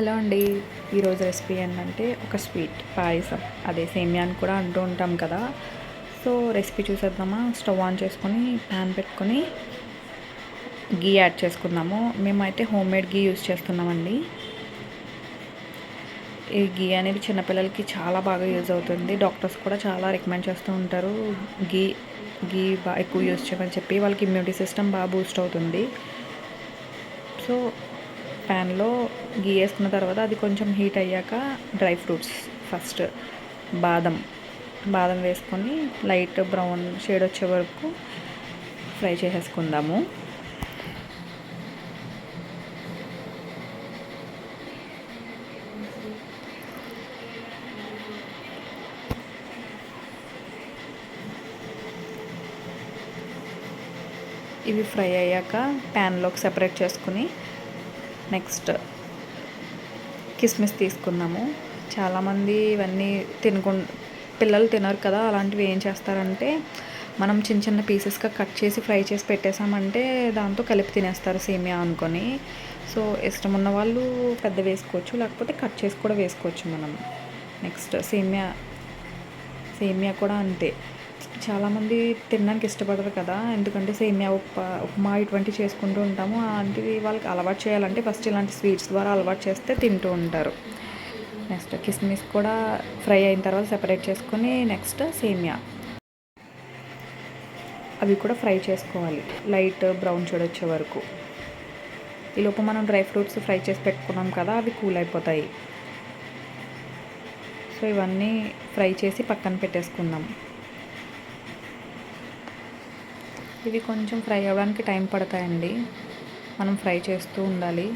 Hello అండి. ఈరోజు recipe ఏంటంటే ఒక స్వీట్ పాయసం. అదే సేమియా అని కూడా అంటూ ఉంటాం కదా. సో రెసిపీ చూసేద్దామా? స్టవ్ ఆన్ చేసుకొని ప్యాన్ పెట్టుకొని గీ యాడ్ చేసుకుందాము. మేమైతే హోమ్ మేడ్ గీ యూస్ చేస్తున్నామండి. ఈ గీ అనేది చిన్నపిల్లలకి చాలా బాగా యూజ్ అవుతుంది. డాక్టర్స్ కూడా చాలా రికమెండ్ చేస్తూ ఉంటారు. గీ గీ బాగా ఎక్కువ యూజ్ చేయమని చెప్పి వాళ్ళకి ఇమ్యూనిటీ సిస్టమ్ బాగా బూస్ట్ అవుతుంది. సో ప్యాన్లో గీ వేసుకున్న తర్వాత అది కొంచెం హీట్ అయ్యాక డ్రై ఫ్రూట్స్ ఫస్ట్ బాదం. బాదం వేసుకొని లైట్ బ్రౌన్ షేడ్ వచ్చే వరకు ఫ్రై చేసేసుకుందాము. ఇవి ఫ్రై అయ్యాక ప్యాన్లోకి సెపరేట్ చేసుకుని నెక్స్ట్ కిస్మిస్ తీసుకున్నాము. చాలామంది ఇవన్నీ తినుకు పిల్లలు తినరు కదా అలాంటివి ఏం చేస్తారంటే మనం చిన్న చిన్న పీసెస్గా కట్ చేసి ఫ్రై చేసి పెట్టేసామంటే దాంతో కలిపి తినేస్తారు సేమియా అనుకొని. సో ఇష్టం ఉన్న వాళ్ళు పెద్ద వేసుకోవచ్చు లేకపోతే కట్ చేసి కూడా వేసుకోవచ్చు మనం. నెక్స్ట్ సేమియా సేమియా కూడా అంతే. చాలామంది తినడానికి ఇష్టపడరు కదా. ఎందుకంటే సేమియా ఉప్మా ఉప్మా ఇటువంటి చేసుకుంటూ ఉంటాము. అలాంటివి వాళ్ళకి అలవాటు చేయాలంటే ఫస్ట్ ఇలాంటి స్వీట్స్ ద్వారా అలవాటు చేస్తే తింటూ ఉంటారు. నెక్స్ట్ కిస్మిస్ కూడా ఫ్రై అయిన తర్వాత సెపరేట్ చేసుకొని నెక్స్ట్ సేమియా. అవి కూడా ఫ్రై చేసుకోవాలి. లైట్ బ్రౌన్ షేడ్ వచ్చే వరకు. ఈలోపు మనం డ్రై ఫ్రూట్స్ ఫ్రై చేసి పెట్టుకున్నాం కదా అవి కూల్ అయిపోతాయి. సో ఇవన్నీ ఫ్రై చేసి పక్కన పెట్టేసుకుందాం. ఇవి కొంచెం ఫ్రై అవ్వడానికి టైం పడతాయండి. మనం ఫ్రై చేస్తూ ఉండాలి.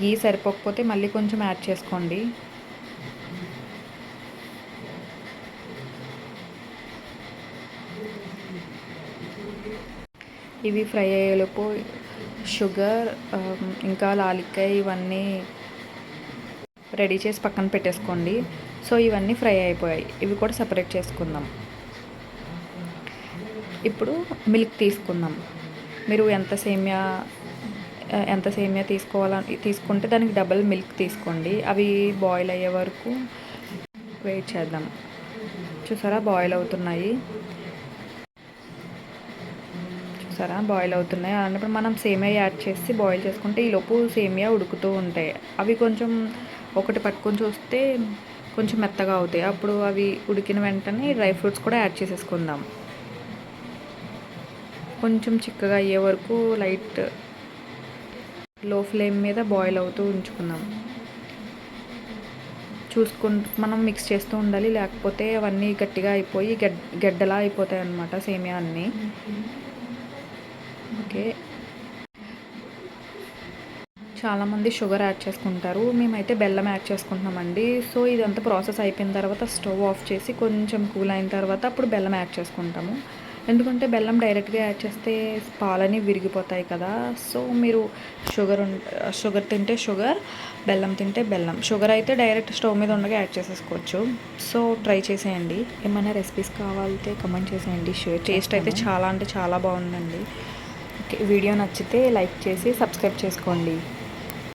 గీ సరిపోకపోతే మళ్ళీ కొంచెం యాడ్ చేసుకోండి. ఇవి ఫ్రై అయ్యేలోపు షుగర్ ఇంకా లాలిక్కాయ ఇవన్నీ రెడీ చేసి పక్కన పెట్టేసుకోండి. సో ఇవన్నీ ఫ్రై అయిపోయాయి. ఇవి కూడా సపరేట్ చేసుకుందాం. ఇప్పుడు మిల్క్ తీసుకుందాం. మీరు ఎంత సేమియా ఎంత సేమియా తీసుకోవాలని తీసుకుంటే దానికి డబల్ మిల్క్ తీసుకోండి. అవి బాయిల్ అయ్యే వరకు వెయిట్ చేద్దాం. చూసారా? బాయిల్ అవుతున్నాయి. చూసారా? బాయిల్ అవుతున్నాయి. అన్నప్పుడు మనం సేమియా యాడ్ చేసి బాయిల్ చేసుకుంటే ఈ లోపు సేమియా ఉడుకుతూ ఉంటాయి. అవి కొంచెం ఒకటి పట్టుకొని చూస్తే కొంచెం మెత్తగా అవుతాయి. అప్పుడు అవి ఉడికిన వెంటనే డ్రై ఫ్రూట్స్ కూడా యాడ్ చేసేసుకుందాం. కొంచెం చిక్కగా అయ్యే వరకు లైట్లో ఫ్లేమ్ మీద బాయిల్ అవుతూ ఉంచుకుందాం. చూసుకుంటూ మనం మిక్స్ చేస్తూ ఉండాలి లేకపోతే అవన్నీ గట్టిగా అయిపోయి గెడ్ గెడ్డలా అయిపోతాయి అన్నమాట సేమియా అన్నీ. ఓకే. చాలామంది షుగర్ యాడ్ చేసుకుంటారు. మేమైతే బెల్లం యాడ్ చేసుకుంటున్నామండి. సో ఇదంతా ప్రాసెస్ అయిపోయిన తర్వాత స్టవ్ ఆఫ్ చేసి కొంచెం కూల్ అయిన తర్వాత అప్పుడు బెల్లం యాడ్ చేసుకుంటాము. ఎందుకంటే బెల్లం డైరెక్ట్గా యాడ్ చేస్తే పాలని విరిగిపోతాయి కదా. సో మీరు షుగర్ షుగర్ తింటే షుగర్ బెల్లం తింటే బెల్లం. షుగర్ అయితే డైరెక్ట్ స్టవ్ మీద ఉండగా యాడ్ చేసేసుకోవచ్చు. సో ట్రై చేసేయండి. ఏమైనా రెసిపీస్ కావాలంటే కమెంట్ చేసేయండి. షేర్ టేస్ట్ అయితే చాలా అంటే చాలా బాగుందండి. వీడియో నచ్చితే లైక్ చేసి సబ్స్క్రైబ్ చేసుకోండి.